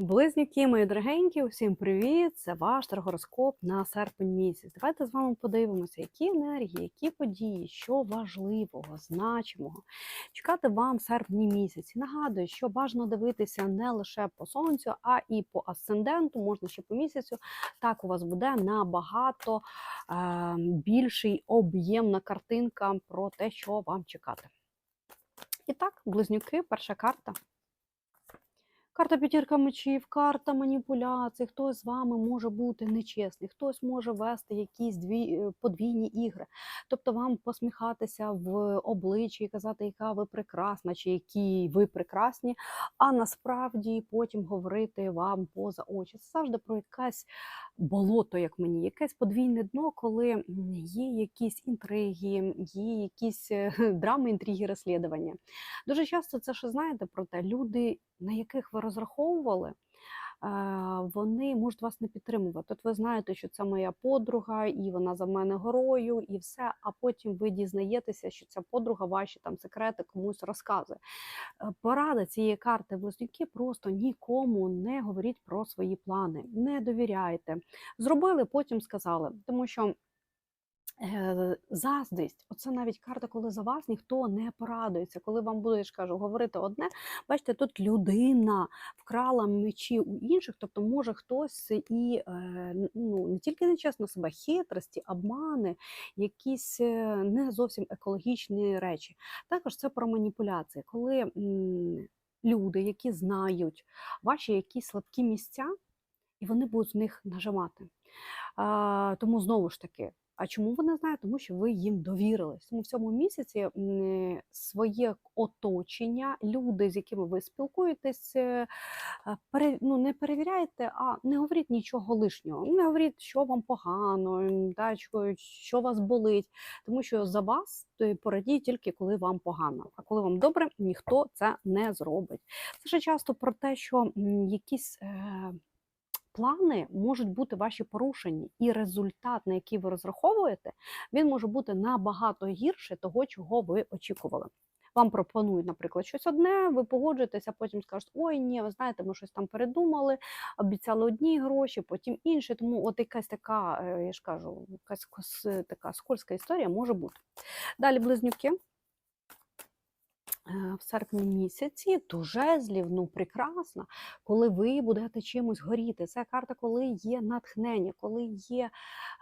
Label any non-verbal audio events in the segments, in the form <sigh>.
Близнюки, мої дорогенькі, усім привіт! Це ваш гороскоп на серпень місяць. Давайте з вами подивимося, які енергії, які події, що важливого, значимого чекати вам в серпні місяці. Нагадую, що бажано дивитися не лише по сонцю, а і по асценденту, можна ще по місяцю. Так у вас буде набагато е, більший об'ємна картинка про те, що вам чекати. І так, близнюки, перша карта. Карта п'ятірка мечів, карта маніпуляцій. Хтось з вами може бути нечесний, хтось може вести якісь дві е, подвійні ігри. Тобто вам посміхатися в обличчі і казати, яка ви прекрасна, чи які ви прекрасні, а насправді потім говорити вам поза очі. Це завжди про якесь болото, як мені, якесь подвійне дно, коли є якісь інтриги, є якісь е, <laughs> драми, інтриги, розслідування. Дуже часто це що знаєте про те, люди, на яких ви розраховували, вони можуть вас не підтримувати. От ви знаєте, що це моя подруга, і вона за мене горою, і все. А потім ви дізнаєтеся, що ця подруга ваші там секрети комусь розказує. Е, Порада цієї карти близнюки просто нікому не говоріть про свої плани, не довіряйте. Зробили, потім сказали, тому що. Е, Заздрість, оце навіть карта, коли за вас ніхто не порадується. Коли вам буде, я ж кажу, говорити одне, бачите, тут людина вкрала мечі у інших, тобто може хтось і е, ну, не тільки нечесно себе, хитрості, обмани, якісь е, не зовсім екологічні речі. Також це про маніпуляції, коли люди, які знають ваші якісь слабкі місця, і вони будуть з них нажимати. Тому знову ж таки. А чому вони знають? Тому що ви їм довірились. Тому в цьому місяці своє оточення, люди, з якими ви спілкуєтесь, е, е, ну, не перевіряйте, а не говоріть нічого лишнього. Не говоріть, що вам погано, да, що, вас болить. Тому що за вас е, порадіють тільки коли вам погано. А коли вам добре, ніхто це не зробить. Це ще часто про те, що якісь. Плани можуть бути ваші порушені, і результат, на який ви розраховуєте, він може бути набагато гірше того, чого ви очікували. Вам пропонують, наприклад, щось одне, ви погоджуєтеся, потім скажете, ой, ні, ви знаєте, ми щось там передумали, обіцяли одні гроші, потім інші. Тому от якась така, е, я ж кажу, якась така скользка історія може бути. Далі близнюки. Е, В серпні місяці до жезлів, ну прекрасно, коли ви будете чимось горіти. Це карта, коли є натхнення, коли є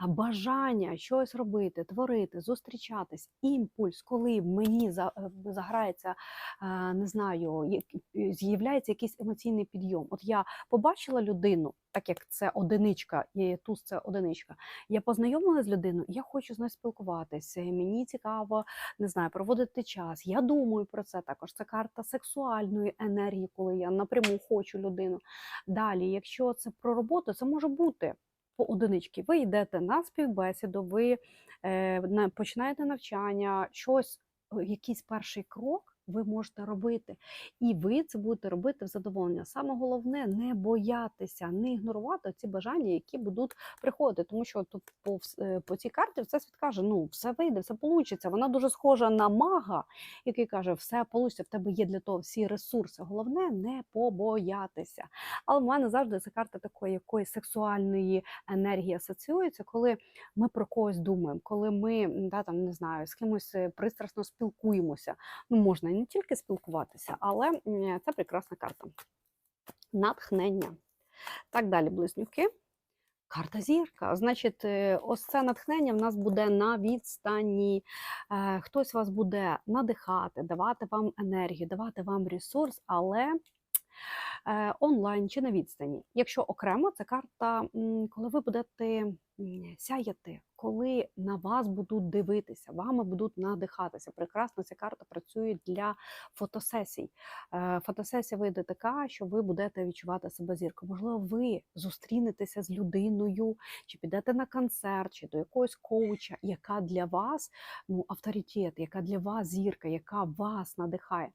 бажання щось робити, творити, зустрічатись, імпульс, коли мені е, заграється, е, не знаю, з'являється якийсь емоційний підйом. От я побачила людину, так як це одиничка, і туз це одиничка. Я познайомилася з людиною, я хочу з нею спілкуватися. Мені цікаво не знаю, проводити час. Я думаю про це також. Це карта сексуальної енергії, коли я напряму хочу людину. Далі, якщо це про роботу, це може бути по одиничці. Ви йдете на співбесіду, ви е, починаєте навчання, щось, е, якийсь перший крок. Ви можете робити, і ви це будете робити в задоволення. Саме головне не боятися, не ігнорувати ці бажання, які будуть приходити. Тому що тут по, е, по цій карті все світ каже: ну все вийде, все вийде. Вона дуже схожа на мага, який каже, все вийде, в тебе є для того всі ресурси. Головне не побоятися. Але в мене завжди ця карта такої якоїсь сексуальної енергії асоціюється, коли ми про когось думаємо, коли ми да, там, не знаю, з кимось е, пристрасно спілкуємося. Ну, можна не тільки спілкуватися, але це прекрасна карта. Натхнення. Так далі, близнюки. Карта зірка. Значить, е, ось це натхнення в нас буде на відстані. Е, Хтось вас буде надихати, давати вам енергію, давати вам ресурс, але онлайн чи на відстані. Якщо окремо, це карта, коли ви будете сяяти, коли на вас будуть дивитися, вами будуть надихатися. Прекрасно ця карта працює для фотосесій. Е, Фотосесія вийде така, що ви будете відчувати себе зіркою. Можливо, ви зустрінетеся з людиною, чи підете на концерт, чи до якогось коуча, яка для вас ну, авторитет, яка для вас зірка, яка вас надихає.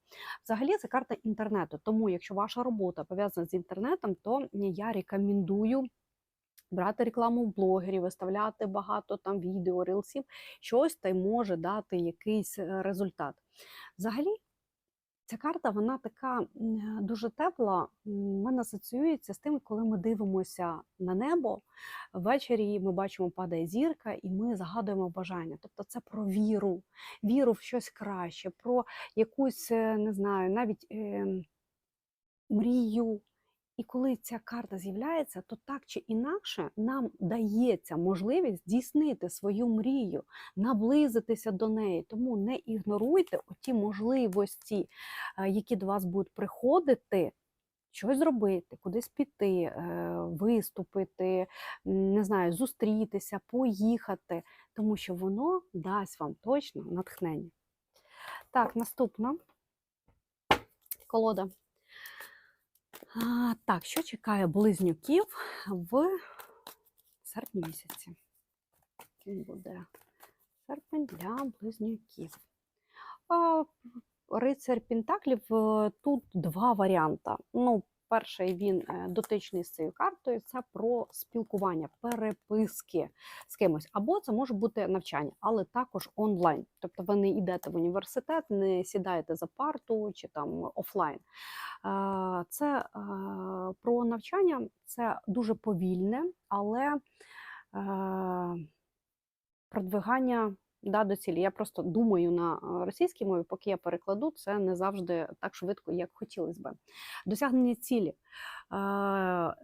Взагалі, це карта інтернету. Тому, якщо ваша робота пов'язана з інтернетом, то я рекомендую. Брати рекламу в блогерів, виставляти багато там відео, рилсів, щось та й може дати якийсь е, результат. Взагалі, Ця карта вона така дуже тепла. в мене асоціюється з тим, коли ми дивимося на небо. Ввечері ми бачимо, падає зірка, і ми загадуємо бажання. Тобто це про віру, віру в щось краще, про якусь, е, не знаю, навіть ем, мрію. І коли ця карта з'являється, то так чи інакше нам дається можливість здійснити свою мрію, наблизитися до неї. Тому не ігноруйте оті можливості, е, які до вас будуть приходити. Щось зробити, кудись піти, е, виступити, не знаю, зустрітися, поїхати, тому що воно дасть вам точно натхнення. Так, наступна колода. А, так, що чекає близнюків в серпні місяці? Він буде серпень для близнюків. А, Рицар Пентаклів е, тут два варіанти. Ну, перший він е, дотичний з цією картою це про спілкування, переписки з кимось. Або це може бути навчання, але також онлайн. Тобто ви не йдете в університет, не сідаєте за парту чи там офлайн. Е, Це е, про навчання, це дуже повільне, але продвигання да, до цілі. Я просто думаю на російській мові, поки я перекладу, це не завжди так швидко, як хотілося би. Досягнення цілі.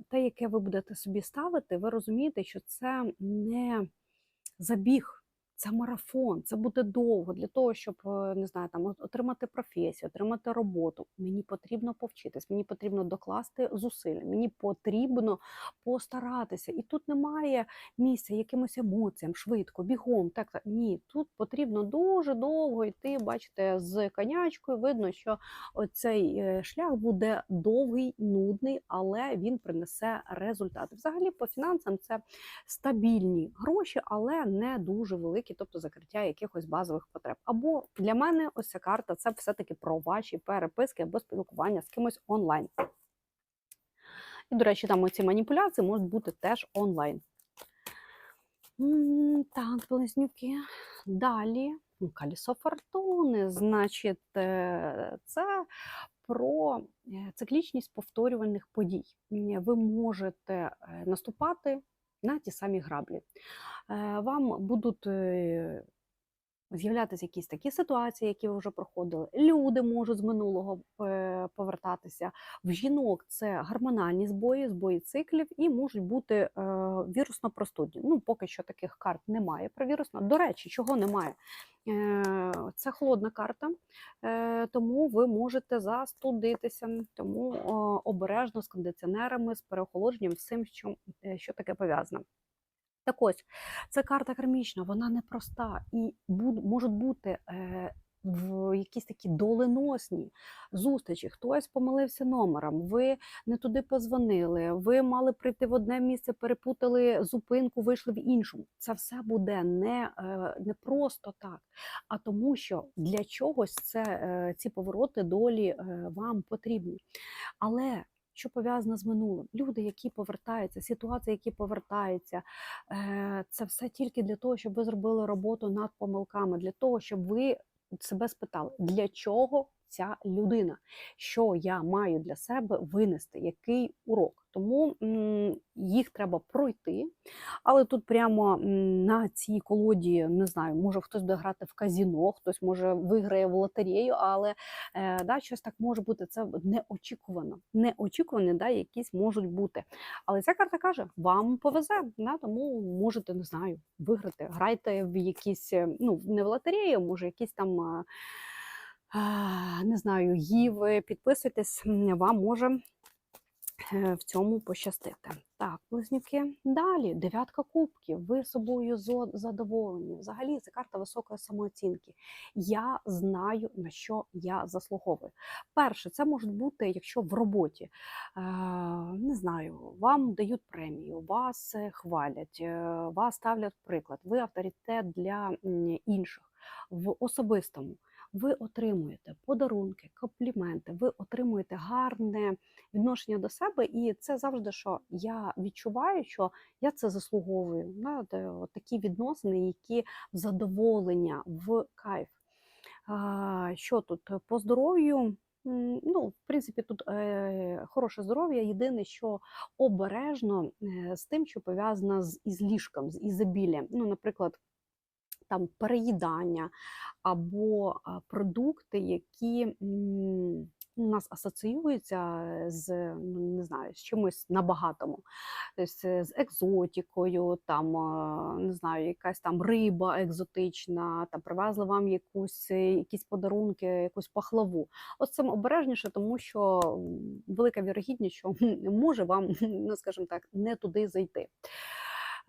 Те, яке ви будете собі ставити, ви розумієте, що це не забіг. Це марафон, це буде довго для того, щоб е, не знаю, там отримати професію, отримати роботу. Мені потрібно повчитись, мені потрібно докласти зусиль, мені потрібно постаратися. І тут немає місця якимось емоціям, швидко, бігом. Так, так. ні, тут потрібно дуже довго йти. Бачите, з конячкою видно, що цей е, шлях буде довгий, нудний, але він принесе результати. Взагалі, по фінансам це стабільні гроші, але не дуже великі, тобто закриття якихось базових потреб. Або для мене ось ця карта це все-таки про ваші переписки або спілкування з кимось онлайн. І, до речі, там оці маніпуляції можуть бути теж онлайн. Так, близнюки. Далі ну, колесо фортуни. Значить, е, це про е, циклічність повторювальних подій. Ви можете е, наступати на ті самі граблі. Е, Вам будуть е, з'являтися якісь такі ситуації, які ви вже проходили. Люди можуть з минулого е, повертатися. В жінок це гормональні збої, збої циклів і можуть бути е, вірусно-простудні. Ну, поки що таких карт немає про вірусно. До речі, чого немає? Е, Це холодна карта, тому ви можете застудитися, тому обережно з кондиціонерами, з переохолодженням, всім, що, що таке пов'язано. Так ось, це карта кармічна, вона непроста і можуть бути е, в якісь такі доленосні зустрічі. Хтось помилився номером, ви не туди позвонили, ви мали прийти в одне місце, перепутали зупинку, вийшли в іншому. Це все буде не, е, не просто так, а тому, що для чогось це, е, ці повороти долі е, вам потрібні. Але що пов'язано з минулим? Люди, які повертаються, ситуації, які повертаються, е, це все тільки для того, щоб ви зробили роботу над помилками, для того, щоб ви себе спитали, для чого ця людина, що я маю для себе винести, який урок. Тому їх треба пройти. Але тут прямо на цій колоді не знаю, може хтось буде грати в казіно, хтось може виграє в лотерею, але е, да, щось так може бути. Це неочікувано. Неочікувані, да, якісь можуть бути. Але ця карта каже: вам повезе, да, тому можете, не знаю, виграти. Грайте в якісь, е, ну, не в лотерею, може, якісь там. Не знаю, гіви, підписуйтесь, вам може е, в цьому пощастити. Так, близнюки. Далі дев'ятка кубків. Ви собою задоволені. Взагалі, це карта високої самооцінки. Я знаю, на що я заслуговую. Перше, це може бути, якщо в роботі е, не знаю, вам дають премію, вас е, хвалять, вас ставлять приклад, ви авторитет для інших в особистому. Ви отримуєте подарунки, компліменти, ви отримуєте гарне відношення до себе, і це завжди, що я відчуваю, що я це заслуговую. Да? Такі відносини, які в задоволення, в кайф. Що тут по здоров'ю? Ну, в принципі, тут е, хороше здоров'я. Єдине, що обережно е, з тим, що пов'язано з із ліжком, з ізобіллям. Ну, наприклад, там переїдання або продукти, які у нас асоціюються з ну, не знаю, з чимось набагатому, тобто з екзотикою, там не знаю, якась там риба екзотична, там привезли вам якусь, е, якісь подарунки, якусь пахлаву. Ось цим обережніше, тому що велика вірогідність, що може вам, <laughs> ну скажімо так, не туди зайти.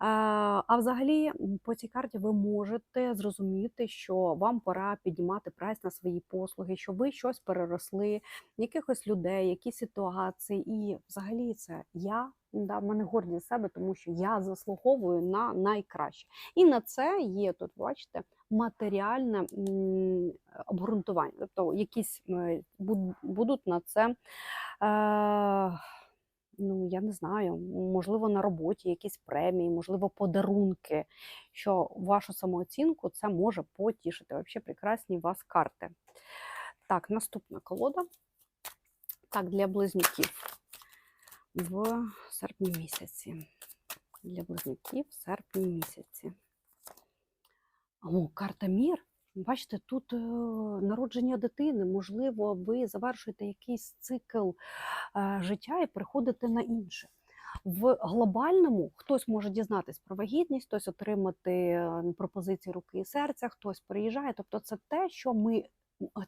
А взагалі, по цій карті ви можете зрозуміти, що вам пора піднімати прайс на свої послуги, що ви щось переросли, якихось людей, якісь ситуації. І взагалі це я. Да, в мене гордість себе, тому що я заслуговую на найкраще. І на це є тут, бачите, матеріальне обґрунтування. Тобто якісь е, будуть на це. Е, Ну, я не знаю, можливо, на роботі якісь премії, можливо, подарунки, що вашу самооцінку це може потішити. Взагалі прекрасні у вас карти. Так, наступна колода. Так, для близнюків в серпні місяці. Для близнюків в серпні місяці. О, карта мір. Бачите, тут е, народження дитини. Можливо, ви завершуєте якийсь цикл е, життя і переходите на інше. В глобальному хтось може дізнатись про вагітність, хтось отримати е, пропозиції руки і серця, хтось приїжджає. Тобто, це те, що ми.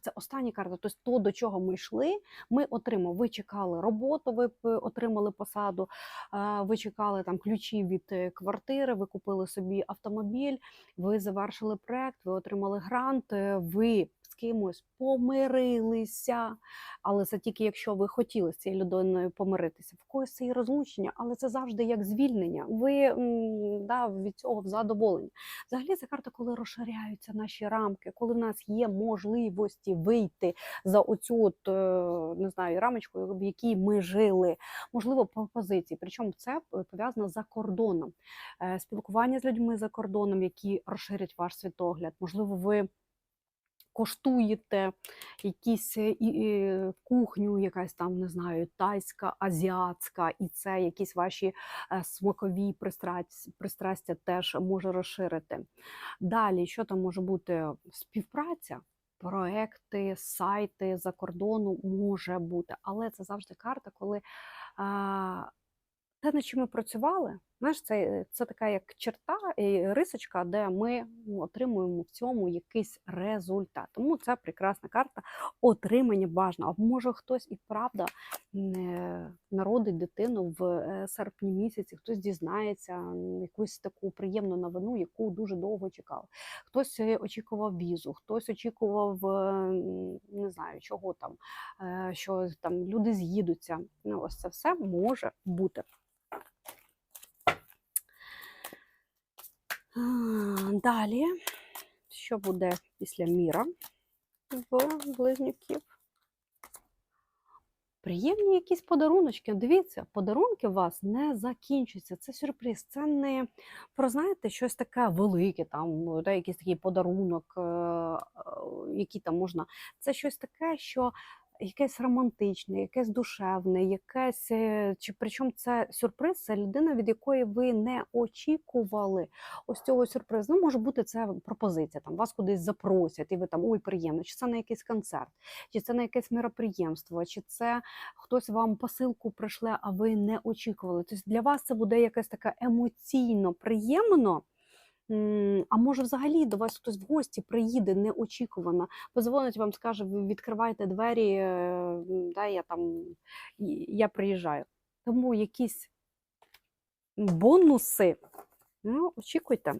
Це остання карта, тобто то, до чого ми йшли, ми отримали. Ви чекали роботу, ви отримали посаду, е, ви чекали там ключі від е, квартири, ви купили собі автомобіль, ви завершили проект, ви отримали грант, е, ви з кимось помирилися. Але це тільки якщо ви хотіли з цією людиною помиритися. В когось це і розлучення, але це завжди як звільнення. Ви да, від цього в задоволення. Взагалі, це карта, коли розширяються наші рамки, коли в нас є можливості вийти за оцю от, е, не знаю, рамочку, в якій ми жили, можливо, по позиції. Причому це пов'язано за кордоном. Е, Спілкування з людьми за кордоном, які розширять ваш світогляд. Можливо, ви коштуєте якісь е, і, кухню, якась там, не знаю, тайська, азіатська, і це якісь ваші е, смакові пристрастя, пристрастя теж може розширити. Далі, що там може бути? Співпраця. Проекти, сайти за кордону може бути, але це завжди карта, коли а, те, над чим ми працювали, знаєш, це, це така як черта, і рисочка, де ми ну, отримуємо в цьому якийсь результат. Тому це прекрасна карта отримання бажаного. А може хтось і правда народить дитину в е, серпні місяці, хтось дізнається якусь таку приємну новину, яку дуже довго чекав. Хтось е, очікував візу, хтось очікував е, не знаю, чого там, е, що там люди з'їдуться. Ну, ось це все може бути. Далі, що буде після міра в близнюків? Приємні якісь подаруночки. Дивіться, подарунки у вас не закінчуються. Це сюрприз. Це не про, знаєте, щось таке велике, там, да, якийсь такий подарунок, е, е, який там можна. Це щось таке, що якесь романтичне, якесь душевне, якесь. е, Чи причому це сюрприз, це людина, від якої ви не очікували ось цього сюрпризу. Ну, може бути це пропозиція, там вас кудись запросять, і ви там ой, приємно, чи це на якийсь концерт, чи це на якесь мероприємство, чи це хтось вам посилку прийшле, а ви не очікували. Тобто для вас це буде якесь таке емоційно приємно. А може, взагалі до вас хтось в гості приїде неочікувано, позвонить вам, скаже, ви відкривайте двері, е, да, я там я приїжджаю. Тому якісь бонуси ну, очікуйте.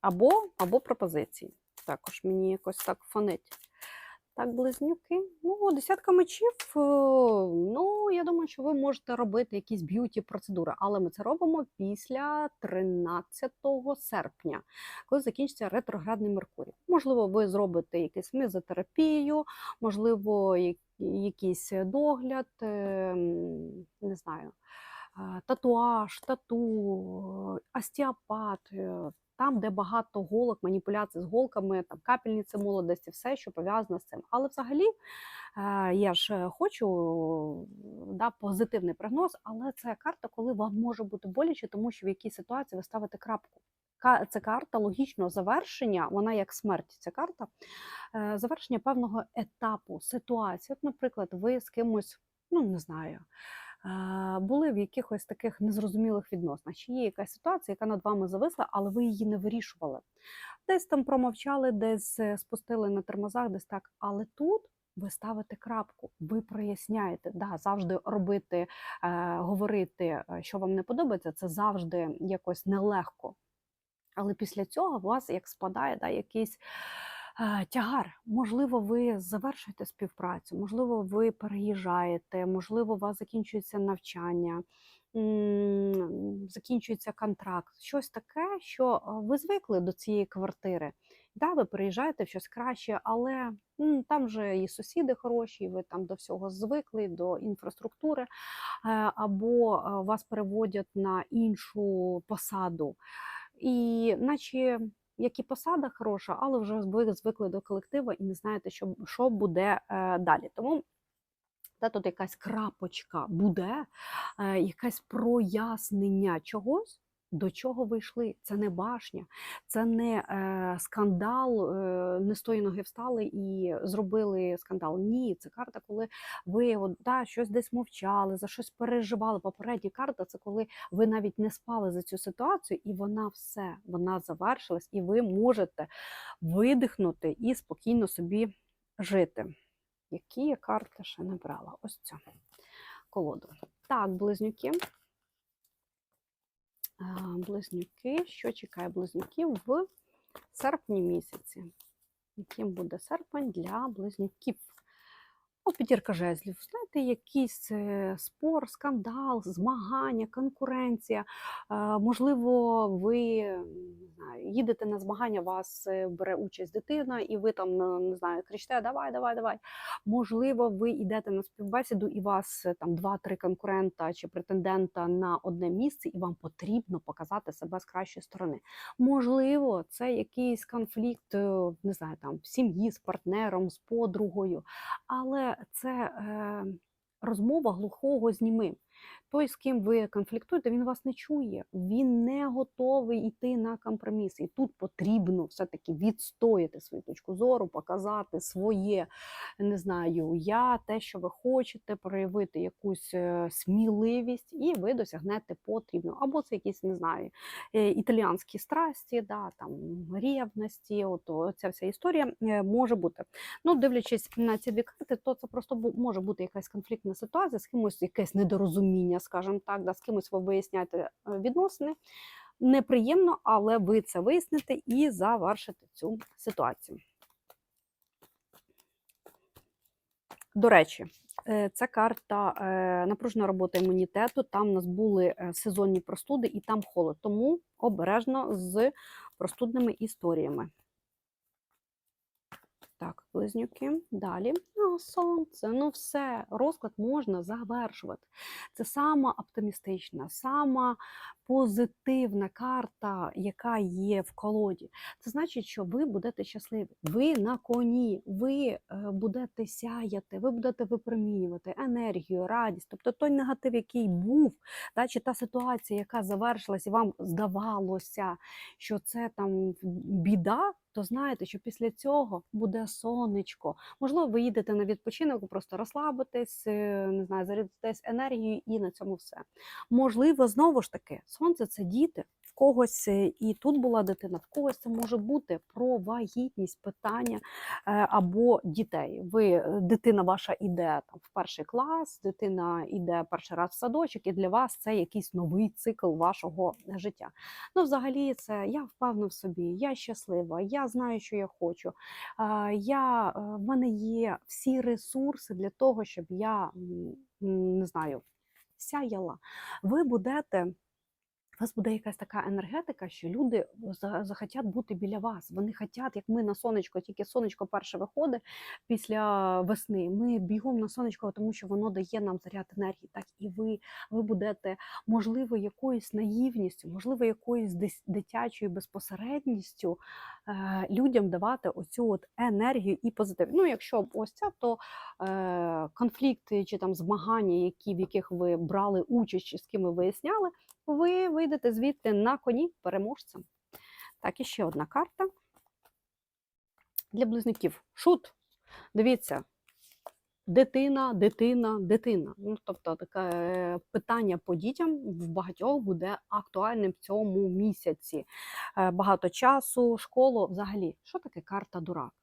Або, або пропозиції. Також мені якось так фонить. Так, близнюки. Ну, десятка мечів. е, Ну, я думаю, що ви можете робити якісь б'юті процедури, але ми це робимо після 13 серпня, коли закінчиться ретроградний Меркурій. Можливо, ви зробите якусь мезотерапію, можливо, якийсь догляд, е, не знаю, е, татуаж, тату, остеопат. Там, де багато голок, маніпуляцій з голками, там капельниці молодості, все, що пов'язано з цим. Але взагалі е, я ж е, хочу да, позитивний прогноз, але це карта, коли вам може бути боляче, тому що в якій ситуації ви ставите крапку. Це карта логічного завершення, вона як смерть. Ця карта е, завершення певного етапу ситуації. От, наприклад, ви з кимось, ну не знаю, були в якихось таких незрозумілих відносинах. Чи є якась ситуація, яка над вами зависла, але ви її не вирішували. Десь там промовчали, десь е, спустили на тормозах, десь так. Але тут. Ви ставите крапку, ви проясняєте. Да, завжди робити, е, говорити, е, що вам не подобається, це завжди якось нелегко. Але після цього у вас як спадає да, якийсь тягар. Можливо, ви завершуєте співпрацю, можливо, ви переїжджаєте, можливо, у вас закінчується навчання, закінчується контракт. Щось таке, що е, ви звикли до цієї квартири. Да, ви переїжджаєте в щось краще, але там же і сусіди хороші, і ви там до всього звикли, до інфраструктури, е, або е, вас переводять на іншу посаду. І наче як і посада хороша, але вже ви звикли до колективу і не знаєте, що, що буде е, далі. Тому та тут якась крапочка буде, е, якесь прояснення чогось. До чого ви йшли? Це не башня, це не е, скандал, е, не з тої ноги встали і зробили скандал. Ні, це карта, коли ви от, да, щось десь мовчали, за щось переживали. Попередня карта це коли ви навіть не спали за цю ситуацію, і вона все, вона завершилась, і ви можете видихнути і спокійно собі жити. Які я карти ще не брала? Ось цю колоду. Так, близнюки. А, Близнюки. Що чекає близнюків в серпні місяці? Яким буде серпень для близнюків? О, п'ятірка жезлів. Знаєте, якийсь е, спор, скандал, змагання, конкуренція. Е, Можливо, ви їдете на змагання, вас е, бере участь дитина, і ви там не знаю, кричите Давай, давай, давай. Можливо, ви йдете на співбесіду, і вас там два-три конкурента чи претендента на одне місце, і вам потрібно показати себе з кращої сторони. Можливо, це якийсь конфлікт, не знаю, там в сім'ї з партнером, з подругою, але це е, розмова глухого з німим. Той, з ким ви конфліктуєте, він вас не чує, він не готовий йти на компроміс. І тут потрібно все-таки відстояти свою точку зору, показати своє, не знаю, я, те, що ви хочете, проявити якусь е, сміливість, і ви досягнете потрібно. Або це якісь, не знаю, е, італіанські страсті, да, там, рівності, от ця вся історія е, може бути. Ну, дивлячись на ці дві карти, то це просто може бути якась конфліктна ситуація, з кимось якесь недорозуміння, скажімо так, да, з кимось ви виясняєте е, відносини. Неприємно, але ви це виясните і завершите цю ситуацію. До речі, е, це карта е, напружена робота імунітету. Там у нас були сезонні простуди і там холод. Тому обережно з простудними історіями. Так, близнюки. Далі. А, сонце. Ну все, розклад можна завершувати. Це сама оптимістична, сама позитивна карта, яка є в колоді. Це значить, що ви будете щасливі. Ви на коні, ви е, будете сяяти, ви будете випромінювати енергію, радість. Тобто той негатив, який був, та, чи та ситуація, яка завершилась, і вам здавалося, що це там біда. То знаєте, що після цього буде сонечко. Можливо, ви їдете на відпочинок, просто розслабитесь, е, не знаю, зарядитесь енергією і на цьому все. Можливо, знову ж таки, сонце це діти. Когось е, і тут була дитина, в когось це може бути про вагітність, питання е, або дітей. Ви е, дитина ваша іде там в перший клас, дитина іде перший раз в садочок, і для вас це якийсь новий цикл вашого життя. Ну, взагалі, це я впевнена в собі, я щаслива, я знаю, що я хочу. Я, в мене є всі ресурси для того, щоб я не знаю, сяяла. Ви будете у вас буде якась така енергетика, що люди захотять бути біля вас. Вони хочуть, як ми на сонечко, тільки сонечко перше виходить після весни. Ми бігом на сонечко, тому що воно дає нам заряд енергії. Так і ви, ви будете, можливо, якоюсь наївністю, можливо, якоюсь дитячою безпосередністю е, людям давати оцю от енергію і позитив. Ну, якщо ось ця, то е, конфлікти чи там змагання, які, в яких ви брали участь, чи з ким ви виясняли, ви вийдете звідти на коні переможцем. Так, і ще одна карта для близнюків. Шут. Дивіться. Дитина, дитина, дитина. Ну, тобто таке е, питання по дітям в багатьох буде актуальним в цьому місяці. Е, Багато часу, школу взагалі. Що таке карта дурак?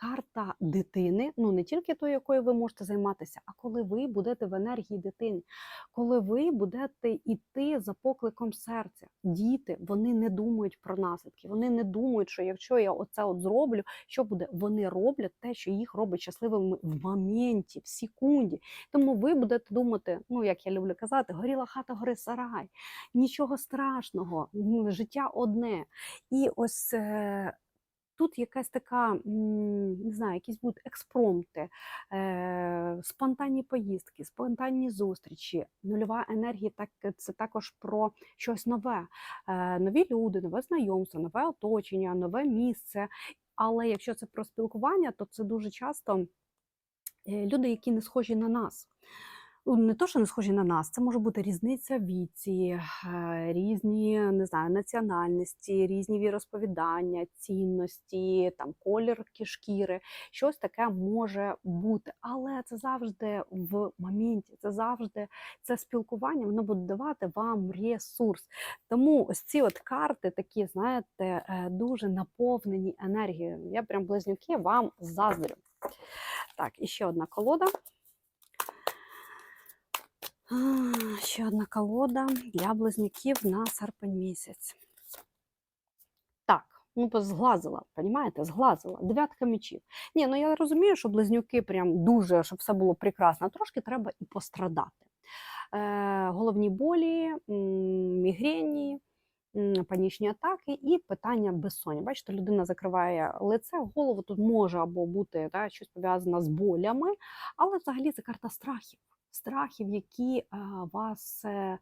Карта дитини, ну не тільки тої, якою ви можете займатися, а коли ви будете в енергії дитини, коли ви будете йти за покликом серця. Діти вони не думають про наслідки. Вони не думають, що якщо я оце от зроблю, що буде? Вони роблять те, що їх робить щасливими в моменті, в секунді. Тому ви будете думати, ну як я люблю казати, горіла хата, гори сарай, нічого страшного, життя одне. І ось. Е, Тут якась така, не знаю, якісь будуть експромти, е, спонтанні поїздки, спонтанні зустрічі, нульова енергія, так це також про щось нове, е, нові люди, нове знайомство, нове оточення, нове місце. Але якщо це про спілкування, то це дуже часто е, люди, які не схожі на нас. Ну, Не то, що не схожі на нас, це може бути різниця віці, е, різні не знаю, національності, різні віросповідання, цінності, там колір кі- шкіри. Щось таке може бути. Але це завжди в моменті, це завжди це спілкування, воно буде давати вам ресурс. Тому ось ці от карти такі, знаєте, е, дуже наповнені енергією. Я прям близнюки вам заздрю. Так, і ще одна колода. Ще одна колода для близнюків на серпень місяць. Так, ну зглазила, понімаєте? Зглазила. Дев'ятка мечів. Ні, ну я розумію, що близнюки прям дуже, щоб все було прекрасно, трошки треба і пострадати. Е, головні болі, мігрені, панічні атаки і питання безсоння. Бачите, людина закриває лице, голову тут може або бути та, щось пов'язане з болями, але взагалі це карта страхів. Страхів, які вас е, е,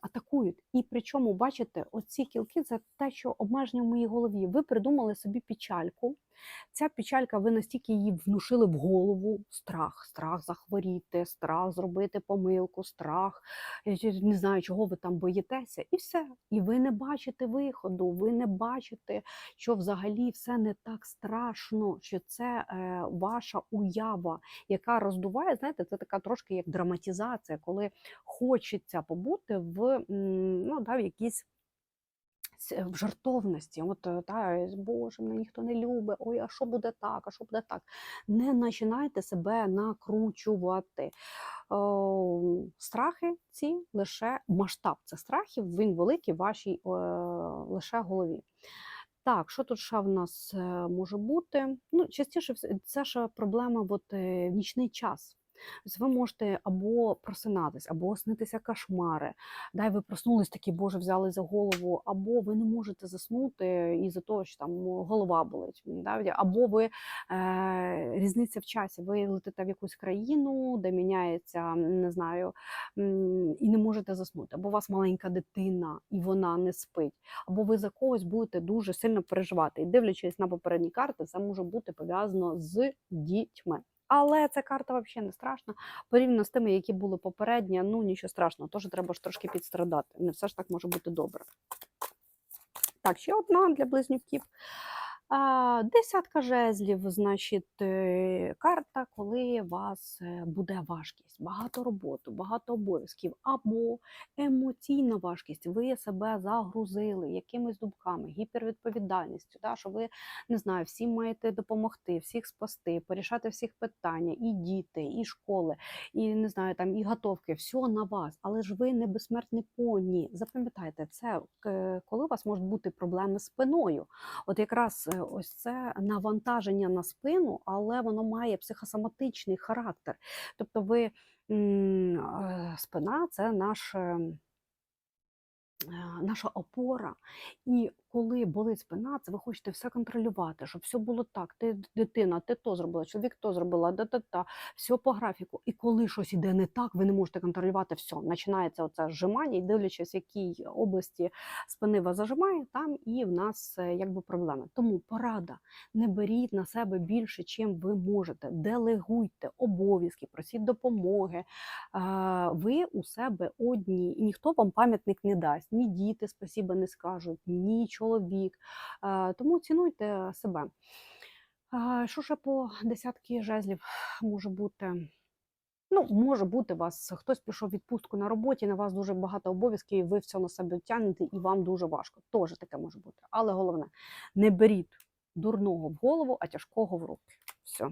атакують. І причому, бачите, оці кілки це те, що обмеження в моїй голові. Ви придумали собі печальку. Ця печалька, ви настільки її внушили в голову страх, страх захворіти, страх зробити помилку, страх, не знаю, чого ви там боїтеся, і все. І ви не бачите виходу, ви не бачите, що взагалі все не так страшно, що це е, ваша уява, яка роздуває, знаєте, це така трошки як драматизація, коли хочеться побути в, ну, да, в якійсь в жартовності. От е, та Боже, мене ніхто не любить. Ой, а що буде так? А що буде так? Не починайте себе накручувати. О, страхи ці лише масштаб цих страхів, він великий в вашій е, лише голові. Так, що тут ще в нас е, може бути? Ну, частіше це ж проблема от, в нічний час. Ви можете або просинатись, або снитися кошмари. Дай ви проснулись такі, боже, взяли за голову, або ви не можете заснути із-за того, що там голова болить. Або ви е, різниця в часі. Ви летите в якусь країну, де міняється, не знаю, і не можете заснути. Або у вас маленька дитина, і вона не спить, або ви за когось будете дуже сильно переживати. І дивлячись на попередні карти, це може бути пов'язано з дітьми. Але ця карта взагалі не страшна. Порівняно з тими, які були попередні, ну нічого страшного, теж треба ж трошки підстрадати. Не все ж так може бути добре. Так, ще одна для близнюків. Десятка жезлів, значить, е, карта, коли у вас е, буде важкість, багато роботи, багато обов'язків, або емоційна важкість. Ви себе загрузили якимись думками, гіпервідповідальністю, да, що ви не знаю, всім маєте допомогти, всіх спасти, порішати всіх питання, і діти, і школи, і не знаю, там і готовки, все на вас. Але ж ви не безсмертний поні. Запам'ятайте, це е, коли у вас можуть бути проблеми з спиною. От якраз ось це навантаження на спину, але воно має психосоматичний характер. Тобто, ви е, спина це наш. е, е, наша опора. І коли болить спина, це ви хочете все контролювати, щоб все було так. Ти дитина, ти то зробила, чоловік то зробила, да-та-та, все по графіку. І коли щось іде не так, ви не можете контролювати все. Починається оце зжимання, і дивлячись, в якій області спини вас зажимає, там і в нас е, якби проблеми. Тому порада: не беріть на себе більше, чим ви можете. Делегуйте обов'язки, просіть допомоги. Ви у себе одні, і ніхто вам пам'ятник не дасть. Ні діти спасіба не скажуть, ні чоловік. Е, Тому цінуйте себе. Що ще по десятки жезлів може бути? Ну, може бути, у вас хтось пішов відпустку на роботі, на вас дуже багато обов'язків, і ви все на себе тягнете, і вам дуже важко. Теж таке може бути. Але головне, не беріть дурного в голову, а тяжкого в руки. Все.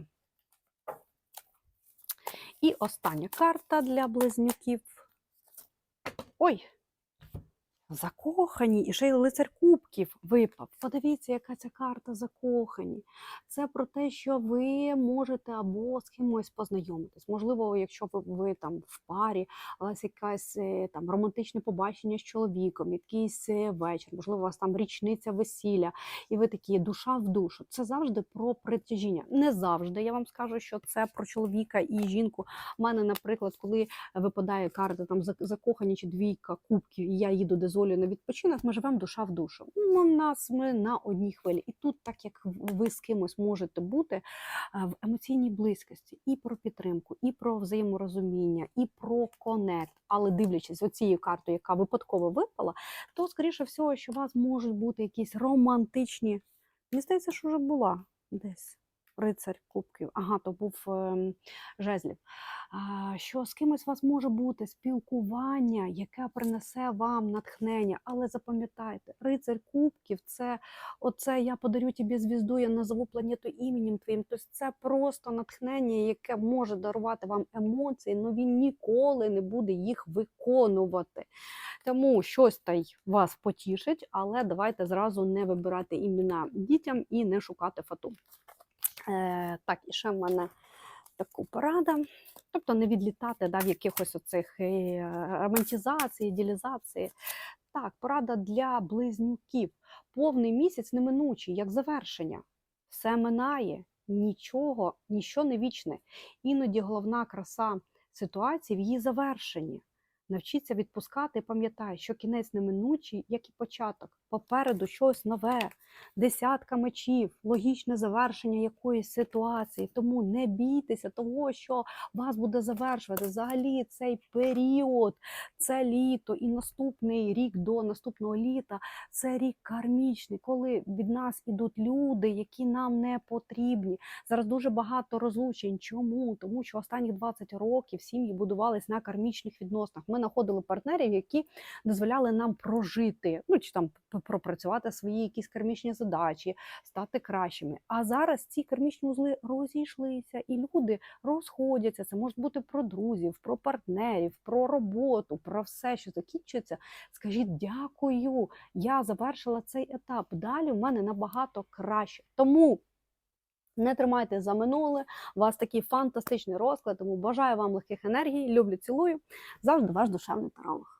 І остання карта для близнюків. Ой, закохані, і ще й лицар кубків випав. Подивіться, яка ця карта закохані. Це про те, що ви можете або з кимось познайомитись. Можливо, якщо ви, ви там в парі, вас якесь е, там романтичне побачення з чоловіком, якийсь е, вечір, можливо, у вас там річниця весілля, і ви такі душа в душу. Це завжди про притяжіння. Не завжди я вам скажу, що це про чоловіка і жінку. У мене, наприклад, коли випадає карта там закохані чи двійка кубків, і я їду де з Олею на відпочинок, ми живемо душа в душу. Ну, у нас ми на одній хвилі. І тут, так як ви з кимось можете бути в емоційній близькості, і про підтримку, і про взаєморозуміння, і про конект. Але дивлячись оцією картою, яка випадково випала, то скоріше всього, що у вас можуть бути якісь романтичні. Мені здається, що вже була десь. Рицарь кубків, ага, то був ем, жезлів. Що з кимось у вас може бути спілкування, яке принесе вам натхнення. Але запам'ятайте, рицарь кубків це оце я подарю тобі звізду, я назову планету іменем твоїм. Тобто це просто натхнення, яке може дарувати вам емоції, але він ніколи не буде їх виконувати. Тому щось та й вас потішить, але давайте зразу не вибирати імена дітям і не шукати фату. Е, так, і ще в мене таку порада. Тобто не відлітати да, в якихось оцих е, романтизації, ідеалізації. Так, порада для близнюків. Повний місяць неминучий, як завершення. Все минає, нічого, ніщо не вічне. Іноді головна краса ситуації в її завершенні. Навчіться відпускати і пам'ятай, що кінець неминучий, як і початок. Попереду щось нове, десятка мечів, логічне завершення якоїсь ситуації. Тому не бійтеся того, що вас буде завершувати. Взагалі цей період, це літо і наступний рік до наступного літа це рік кармічний, коли від нас ідуть люди, які нам не потрібні. Зараз дуже багато розлучень. Чому? Тому що останні 20 років сім'ї будувались на кармічних відносинах. Ми знаходили партнерів, які дозволяли нам прожити, ну чи там пропрацювати свої якісь кармічні задачі, стати кращими. А зараз ці кармічні узли розійшлися, і люди розходяться. Це може бути про друзів, про партнерів, про роботу, про все, що закінчується. Скажіть дякую, я завершила цей етап. Далі в мене набагато краще. Тому. Не тримайте за минуле, у вас такий фантастичний розклад, тому бажаю вам легких енергій, люблю, цілую. Завжди ваш душевний таролог.